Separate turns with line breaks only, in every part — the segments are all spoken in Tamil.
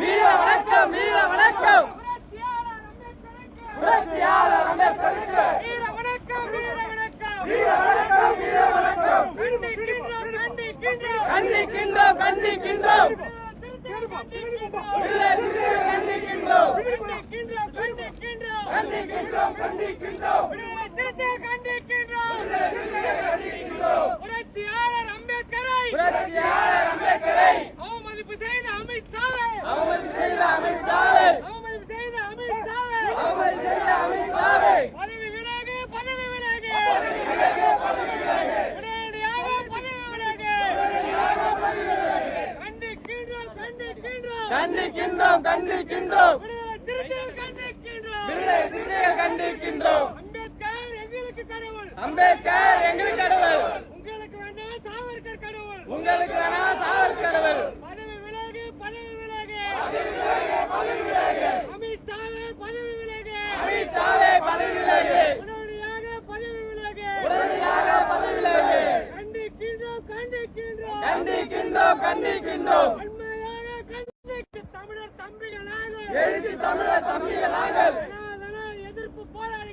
வீர வணக்கம் வீர வணக்கம் புரட்சியாளர் அம்பேத்கருக்கு
வீர வணக்கம் வீர வணக்கம்
வீர வணக்கம் வீர வணக்கம்
கண்டிக்கின்றோம் கண்டிக்கின்றோம்
கண்டிக்கின்றோம் கண்டிக்கின்றோம் விடுதலை சிறுத்தைகள்
புரட்சியாளர் அம்பேத்கரை
புரட்சியாளர் அம்பேத்கரை
அவமதிப்பு செய்த அமித்ஷாவை
அவமதி செய்த அமித்ஷாவை
அவமதிப்பு செய்த அமித்ஷாவை
செய்த அமித்ஷாவை
பதவி விலகு பதவி விலகு பதவி விலகு கண்டிக்கின்றோம். கண்டிக்கின்றோம்
கண்டிக்கின்றோம்.
அம்பேத்கர் எங்களுக்கு கடவுள்.
அம்பேத்கர் எங்களுக்கு கடவுள்.
உங்களுக்கு வேண்டாம் சாவர்கர் கடவுள்.
உங்களுக்கு வேணா சாவர் கடவுள்.
பதவி விலகு பதவி விலகு. பதவி விலகு
அமித்ஷாவே பதவி விலகு.
உடனடியாக பதவி விலகு.
உடனடியாக பதவி விலகு.
கண்டிக்கின்றோம் கண்டிக்கின்றோம்.
கண்டிக்கின்றோம் கண்டிக்கின்றோம்.
உண்மையாக கண்டிக்கு தமிழர் தம்பிகளாக
எழுச்சி தமிழர்
போராளிகள்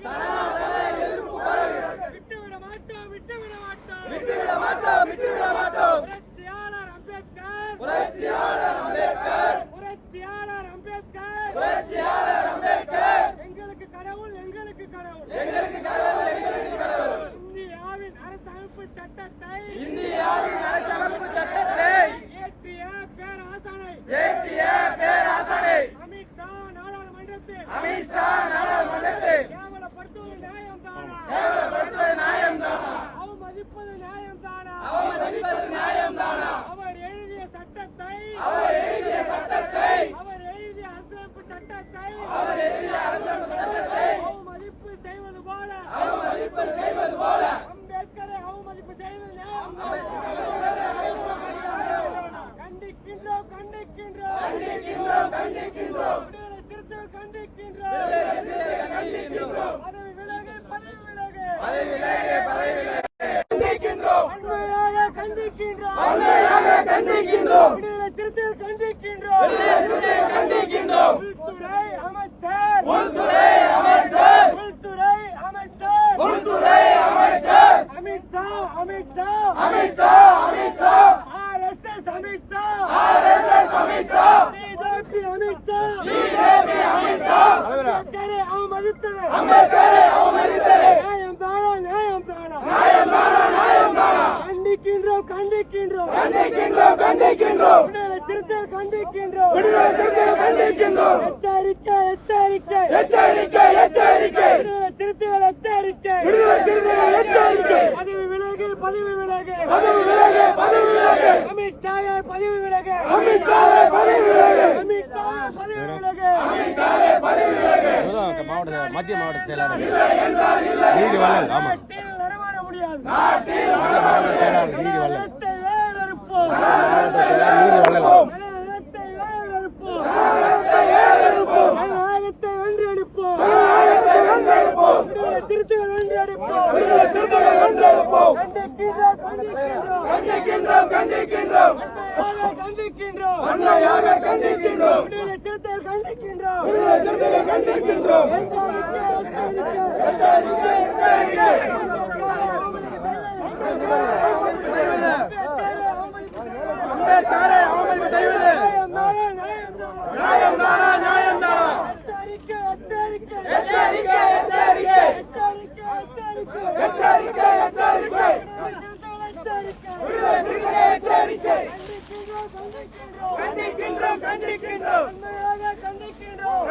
சனாதன எதிர்ப்பு போராளிகள்
விட்டுவிட மாட்டோம் விட்டுவிட மாட்டோம்.
விட்டுவிட மாட்டோம் விட்டுவிட மாட்டோம்
புரட்சியாளர் அம்பேத்கர்
புரட்சியாளர் அம்பேத்கர்
புரட்சியாளர் அம்பேத்கர்
புரட்சியாளர் அம்பேத்கர்
எங்களுக்கு கடவுள் எங்களுக்கு கடவுள்
எங்களுக்கு கடவுள் எங்களுக்கு கடவுள்
இந்தியாவின் அரசமைப்பு சட்டத்தை
இந்தியாவின் அரசமைப்பு சட்டத்தை
இயற்றிய பேராசனை
ஏற்றிய பேராசனை
அமித்ஷா நாடாளுமன்றத்தில்
அமித்ஷா நாடாளுமன்றத்தில்
கேவலப்படுத்துவது நியாயம் தானா
கேவலப்படுத்துவது நியாயம்தானா
அவமதிப்பது நியாயம் தானா
அவமதிப்பது நியாயம்தானா?
அவர் எழுதிய சட்டத்தை
அவர் எழுதிய சட்டத்தை
அவர் எழுதிய அரசமைப்பு சட்டத்தை
அவர் எழுதிய அரசமைப்பு சட்டத்தை
அவமதிப்பு செய்வது போல.
அவமதிப்பு செய்வது போல.
அம்பேத்கரை அவமதிப்பு செய்வது கண்டிக்கின்றோம் கண்டிக்கின்றோம்
கண்டிக்கின்றோம் கண்டிக்கின்றோம்
விடுதலை கண்டிக்கின்றோம்
கண்டிக்கின்றோம்
பதவி விலகு பதவி விலகு.
பதவி விலகு பதவி விலகு கண்டிக்கின்றோம்
வன்மையாக கண்டிக்கின்றோம்
வன்மையாக கண்டிக்கின்றோம்.
விடுதலை சிறுத்தைகள் கண்டிக்கின்றோம்.
விடுதலை சிறுத்தைகள் கண்டிக்கின்றோம்.
உள்துறை அமைச்சர்.
உள்துறை அமைச்சர்.
உள்துறை அமைச்சர்.
உள்துறை அமைச்சர்.
Amit Shah Amit Shah
Amit Shah Amit Shah
RSS Amit Shah
RSS Amit Shah
BJP Amit Shah
BJP Amit Shah
அம்பேத்கரை அவமதித்தது
அம்பேத்கரை அவமதித்தது
நியாயம் தானா நியாயம் தானா
நியாயம்தானா நியாயம்தானா
கண்டிக்கின்றோம் கண்டிக்கின்றோம்
கண்டிக்கின்றோம்
சிறுத்தைகள் கண்டிக்கின்றோம்
விடுதலை சிறுத்தைகள் கண்டிக்கின்றோம்
எச்சரிக்கை எச்சரிக்கை
எச்சரிக்கை எச்சரிக்கை
விடுதலை சிறுத்தைகள் எச்சரிக்கை
விடுதலை சிறுத்தைகள் எச்சரிக்கை
பதவி விலகு பதவி விலகு
பதவி விலகு பதவி விலகு
அமித்ஷாவே பதவி விலகு
அமித்ஷாவே பதவி விலகு
அமித்ஷா பதவி விலகு
அமித்ஷாவே பதவி விலகு
மாவட்ட மத்திய மாவட்ட செயலாளர்
என்றால் இல்லை
நீதி வள்ளல் ஆமா
நாட்டில் நடமாட முடியாது.
நாட்டில்
மாவட்ட செயலாளர் நீதி வள்ளல்
வென்றெடுப்போம். கண்டிக்கின்றோம் கண்டிக்கின்றோம்.
கண்டிக்கின்றோம். கண்டிக்கின்றோம்.
வன்மையாக கண்டிக்கின்றோம்.
கண்டிக்கின்றோம்.
கண்டிக்கின்றோம்
விடுதலை சிறுத்தைகள் கண்டிக்கின்றோம்
எச்சரிக்கை, எச்சரிக்கை.
எச்சரிக்கை, எச்சரிக்கை.
அம்பேத்கரை அவமதிப்பு செய்வது
அம்பேத்கரை அவமதிப்பு செய்வது
நியாயம் தானா, நியாயம் தானா?
நியாயம்தானா நியாயம்தானா
எச்சரிக்கை, எச்சரிக்கை.
எச்சரிக்கை எச்சரிக்கை
எச்சரிக்கை, எச்சரிக்கை.
எச்சரிக்கை எச்சரிக்கை விடுதலை சிறுத்தை எச்சரிக்கை
கண்டிக்கின்றோம், கண்டிக்கின்றோம்.
கண்டிக்கின்றோம்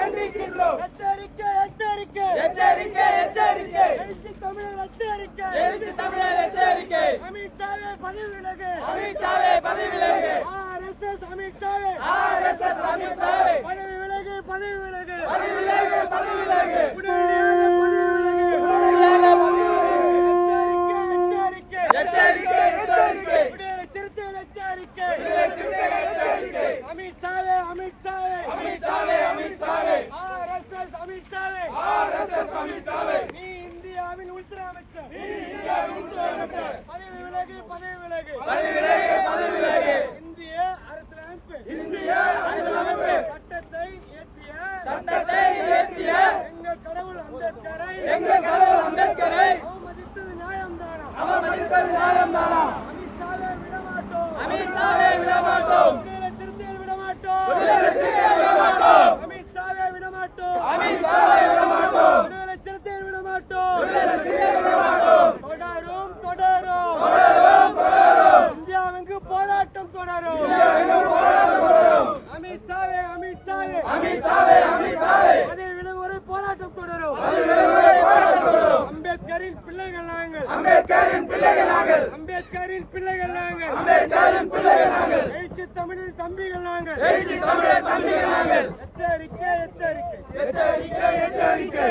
கண்டிக்கின்றோம்
எச்சரிக்கை, எச்சரிக்கை.
எச்சரிக்கை எச்சரிக்கை
எழுச்சி தமிழர் எச்சரிக்கை.
எழுச்சி தமிழர் எச்சரிக்கை
அமித்ஷாவே பதவி விலகு.
அமித்ஷாவே பதவி விலகு
RSS அமித்ஷாவே.
ஆர்எஸ்எஸ் அமித்ஷாவே
பதவி விலகு, பதவி விலகு.
பதவி விலகு பதவி விலகு
நீ இந்தியாவின் உள்துறை
அமைச்சர் பதவி விலகு பதவி விலகு. பதவி விலகு
இந்திய அரசியலமைப்பு.
இந்திய அரசியலமைப்பு.
சட்டத்தை இயற்றிய
சட்டத்தை இயற்றிய
எங்கள் கடவுள் அம்பேத்கரை.
எங்கள் கடவுள் அம்பேத்கரை.
அவமதித்தது நியாயம்தானா
அவமதித்தது நியாயம்தானா
அமித்ஷாவை விடமாட்டோம்.
அமித்ஷாவை விடமாட்டோம்.
நாங்கள்.
அம்பேத்கரின் பிள்ளைகள் நாங்கள்.
அம்பேத்கரின் பிள்ளைகள் நாங்கள். எழுச்சி தமிழின் தம்பிகள் நாங்கள்.
எழுச்சி தமிழர் தம்பிகள் நாங்கள்.
எச்சரிக்கை எச்சரிக்கை.
எச்சரிக்கை எச்சரிக்கை.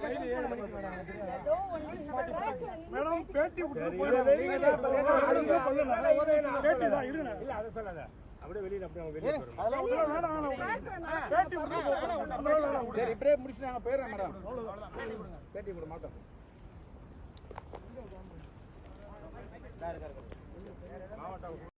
போவாதீங்க பேக்ல வந்து போவாதீங்க எல்லாருமே ஏதோ ஒண்ணு இந்த பேக்ல நின்னு
பேட்டி
சரி இப்படியே முடிச்சு நாங்க போயிடுறோம் மேடம். பேட்டி கொடுக்க மாட்டோம். மாவட்டம்.